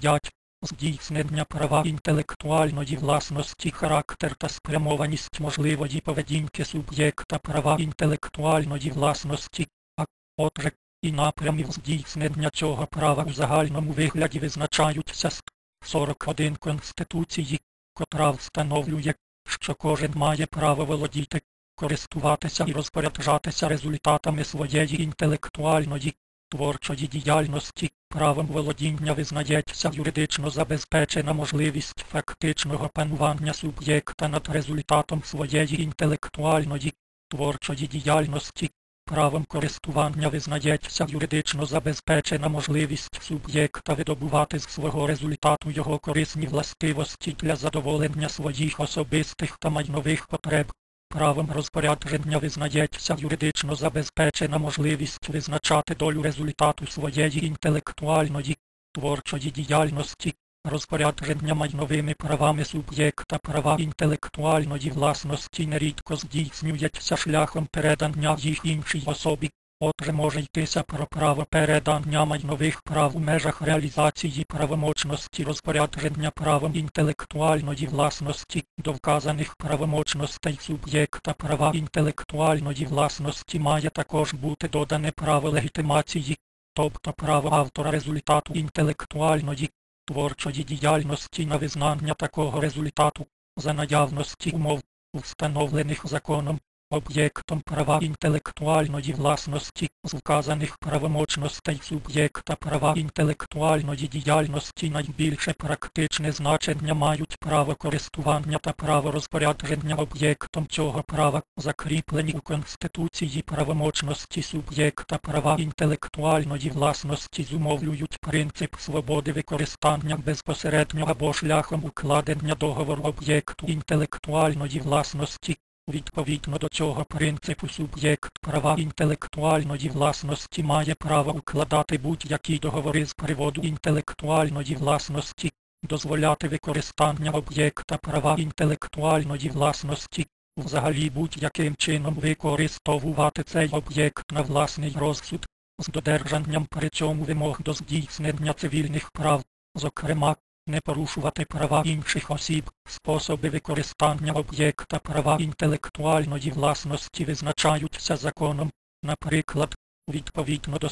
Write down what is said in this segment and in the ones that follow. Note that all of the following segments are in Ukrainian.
5. Здійснення права інтелектуальної власності, характер та спрямованість можливої поведінки суб'єкта права інтелектуальної власності, а отже, і напрямів здійснення цього права у загальному вигляді визначаються з 41 Конституції, котра встановлює, що кожен має право володіти, користуватися і розпоряджатися результатами своєї інтелектуальної, творчої діяльності, правом володіння визнається юридично забезпечена можливість фактичного панування суб'єкта над результатом своєї інтелектуальної, творчої діяльності, правом користування визнається юридично забезпечена можливість суб'єкта видобувати з свого результату його корисні властивості для задоволення своїх особистих та майнових потреб. Правом розпорядження визнається юридично забезпечена можливість визначати долю результату своєї інтелектуальної, творчої діяльності, розпорядження майновими правами суб'єкта права інтелектуальної власності нерідко здійснюється шляхом передання їх іншій особі. Отже, може йтися про право передання майнових прав у межах реалізації правомочності розпорядження правом інтелектуальної власності до вказаних правомочностей суб'єкта права. Інтелектуальної власності має також бути додане право легітимації, тобто право автора результату інтелектуальної, творчої діяльності на визнання такого результату за наявності умов, встановлених законом об'єктом права інтелектуальної власності з вказаних правомочностей суб'єкта права інтелектуальної діяльності найбільше практичне значення мають право користування та право розпорядження об'єктом цього права, закріплені у Конституції. Правомочності суб'єкта права інтелектуальної власності зумовлюють принцип свободи використання безпосередньо або шляхом укладення договору об'єкту інтелектуальної власності Відповідно до цього принципу суб'єкт права інтелектуальної власності має право укладати будь-які договори з приводу інтелектуальної власності, дозволяти використання об'єкта права інтелектуальної власності, взагалі будь-яким чином використовувати цей об'єкт на власний розсуд, з додержанням при цьому вимог до здійснення цивільних прав, зокрема не порушувати права інших осіб, способи використання об'єкта права інтелектуальної власності визначаються законом, наприклад, відповідно до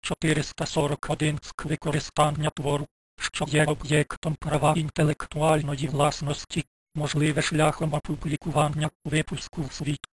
441 ск використання твору, що є об'єктом права інтелектуальної власності, можливе шляхом опублікування випуску в світ,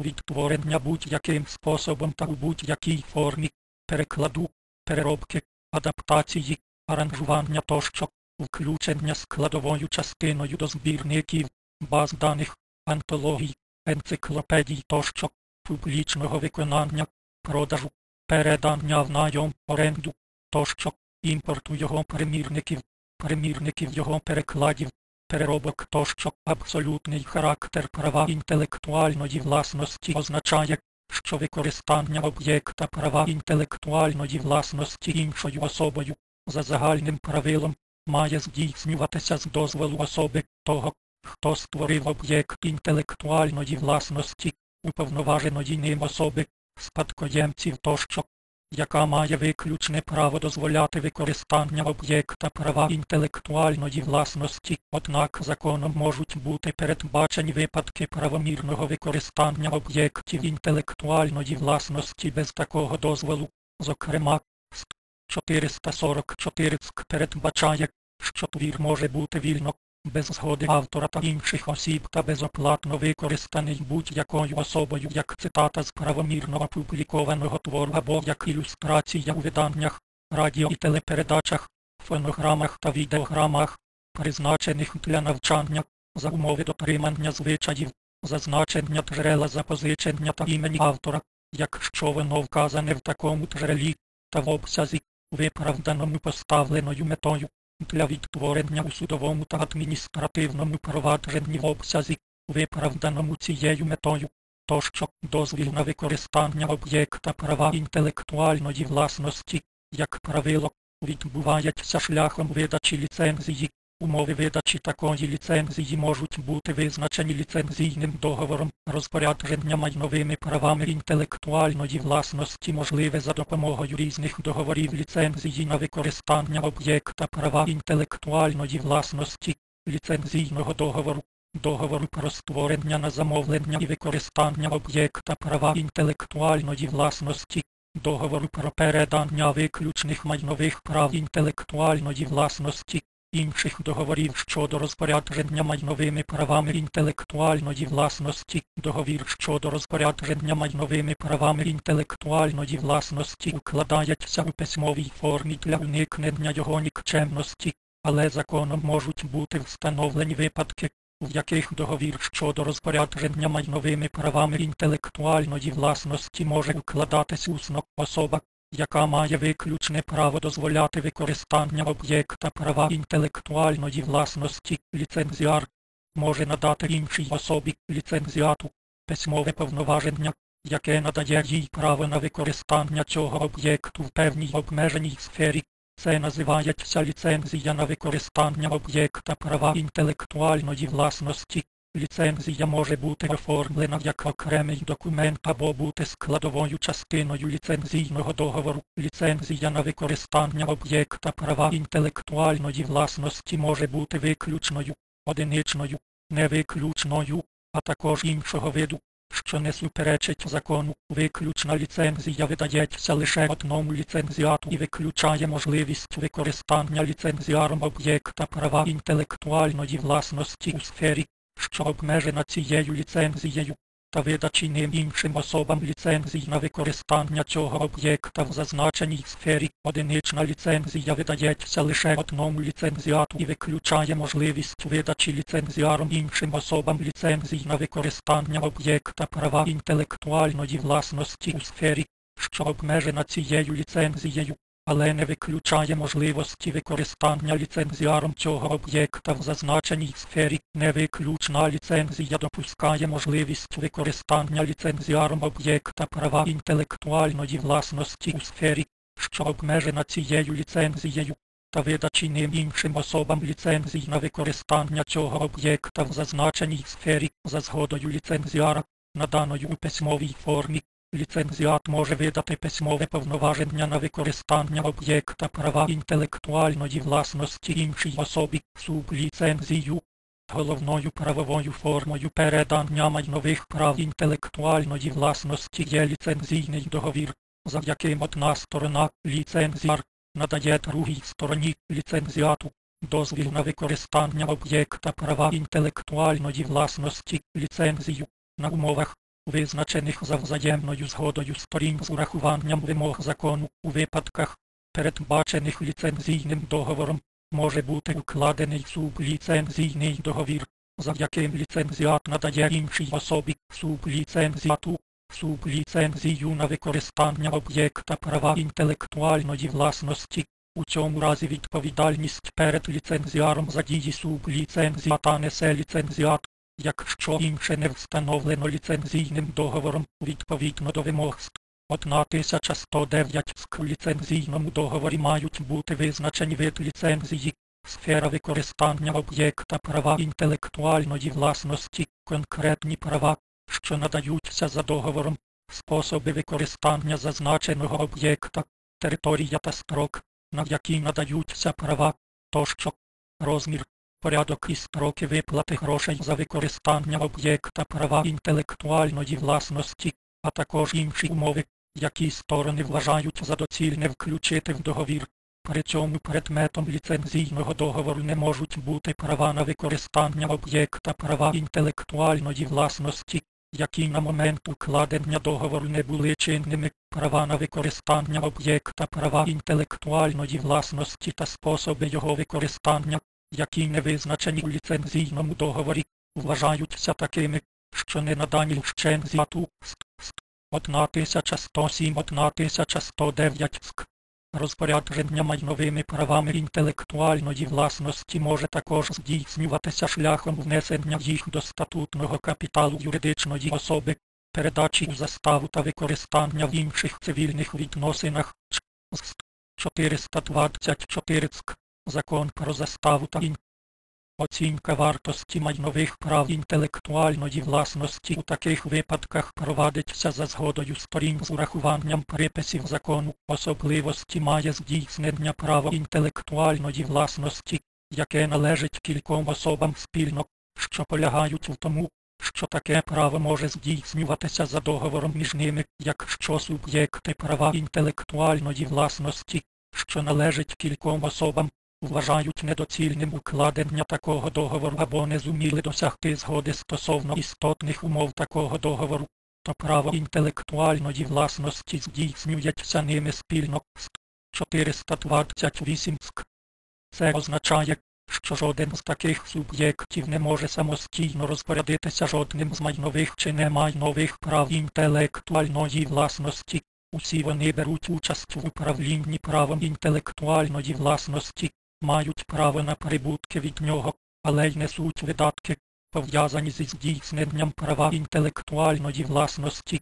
відтворення будь-яким способом та у будь-якій формі, перекладу, переробки, адаптації, аранжування тощо включення складовою частиною до збірників, баз даних, антологій, енциклопедій тощо, публічного виконання, продажу, передання в найом, оренду тощо, імпорту його примірників, примірників його перекладів, переробок тощо абсолютний характер права інтелектуальної власності означає, що використання об'єкта права інтелектуальної власності іншою особою за загальним правилом має здійснюватися з дозволу особи того, хто створив об'єкт інтелектуальної власності, уповноваженої ним особи, спадкоємців тощо, яка має виключне право дозволяти використання об'єкта права інтелектуальної власності, однак законом можуть бути передбачені випадки правомірного використання об'єктів інтелектуальної власності без такого дозволу, зокрема, 444 ЦК передбачає, що твір може бути вільно, без згоди автора та інших осіб та безоплатно використаний будь-якою особою як цитата з правомірно опублікованого твору або як ілюстрація у виданнях, радіо і телепередачах, фонограмах та відеограмах, призначених для навчання, за умови дотримання звичаїв, зазначення джерела запозичення та імені автора, якщо воно вказане в такому джерелі та в обсязі, виправданому поставленою метою для відтворення у судовому та адміністративному провадженні в обсязі, виправданому цією метою, тощо дозвіл на використання об'єкта права інтелектуальної власності, як правило, відбувається шляхом видачі ліцензії, Умови видачі такої ліцензії можуть бути визначені ліцензійним договором. Розпорядження майновими правами інтелектуальної власності можливе за допомогою різних договорів ліцензії на використання об'єкта права інтелектуальної власності, ліцензійного договору, договору про створення на замовлення і використання об'єкта права інтелектуальної власності, договору про передання виключних майнових прав інтелектуальної власності, інших договорів щодо розпорядження майновими правами інтелектуальної власності, договір щодо розпорядження майновими правами інтелектуальної власності укладається у письмовій формі для уникнення його нікчемності, але законом можуть бути встановлені випадки, в яких договір щодо розпорядження майновими правами інтелектуальної власності може укладатись усно. Особа, яка має виключне право дозволяти використання об'єкта права інтелектуальної власності, ліцензіар, може надати іншій особі ліцензіату письмове повноваження, яке надає їй право на використання цього об'єкту в певній обмеженій сфері. Це називається ліцензія на використання об'єкта права інтелектуальної власності. Ліцензія може бути оформлена як окремий документ або бути складовою частиною ліцензійного договору. Ліцензія на використання об'єкта права інтелектуальної власності може бути виключною, одиничною, невиключною, а також іншого виду, що не суперечить закону. Виключна ліцензія видається лише одному ліцензіату і виключає можливість використання ліцензіаром об'єкта права інтелектуальної власності у сфері, що обмежена цією ліцензією, та видачіним іншим особам ліцензій на використання цього об'єкта в зазначеній сфері. Одинична ліцензія видається лише одному ліцензіату і виключає можливість видачі ліцензіаром іншим особам ліцензій на використання об'єкта права інтелектуальної власності у сфері, що обмежена цією ліцензією але не виключає можливості використання ліцензіаром цього об'єкта в зазначеній сфері. Невиключна ліцензія допускає можливість використання ліцензіаром об'єкта права інтелектуальної власності у сфері, що обмежена цією ліцензією, та видачі ним іншим особам ліцензій на використання цього об'єкта в зазначеній сфері за згодою ліцензіара, наданою у письмовій формі. Ліцензіат може видати письмове повноваження на використання об'єкта права інтелектуальної власності іншій особі, субліцензію. Головною правовою формою передання майнових прав інтелектуальної власності є ліцензійний договір, за яким одна сторона ліцензіар надає другій стороні ліцензіату дозвіл на використання об'єкта права інтелектуальної власності ліцензію на умовах визначених за взаємною згодою сторін з урахуванням вимог закону у випадках, передбачених ліцензійним договором, може бути укладений субліцензійний договір, за яким ліцензіат надає іншій особі субліцензіату, субліцензію на використання об'єкта права інтелектуальної власності. У цьому разі відповідальність перед ліцензіаром за дії субліцензіата несе ліцензіат, якщо інше не встановлено ліцензійним договором відповідно до вимог 1109 ск у ліцензійному договорі мають бути визначені вид ліцензії, сфера використання об'єкта права інтелектуальної власності, конкретні права, що надаються за договором, способи використання зазначеного об'єкта, територія та строк, на які надаються права, тощо, розмір, порядок і строки виплати грошей за використання об'єкта права інтелектуальної власності, а також інші умови, які сторони вважають за доцільне включити в договір. При цьому предметом ліцензійного договору не можуть бути права на використання об'єкта права інтелектуальної власності, які на момент укладення договору не були чинними, права на використання об'єкта права інтелектуальної власності та способи його використання, які не визначені у ліцензійному договорі, вважаються такими, що не надані вщензяту ст, ст, 1107 1109 ск. Розпорядження майновими правами інтелектуальної власності може також здійснюватися шляхом внесення їх до статутного капіталу юридичної особи, передачі у заставу та використання в інших цивільних відносинах. 424 ск. Закон про заставу та ін. Оцінка вартості майнових прав інтелектуальної власності у таких випадках провадиться за згодою сторін з урахуванням приписів закону. Особливості має здійснення права інтелектуальної власності, яке належить кільком особам спільно, що полягають в тому, що таке право може здійснюватися за договором між ними, якщо суб'єкти права інтелектуальної власності, що належить кільком особам, вважають недоцільним укладення такого договору або не зуміли досягти згоди стосовно істотних умов такого договору, то право інтелектуальної власності здійснюється ними спільно. з 428 ск. Це означає, що жоден з таких суб'єктів не може самостійно розпорядитися жодним з майнових чи немайнових прав інтелектуальної власності. Усі вони беруть участь в управлінні правом інтелектуальної власності, мають право на прибутки від нього, але й несуть видатки, пов'язані зі здійсненням права інтелектуальної власності,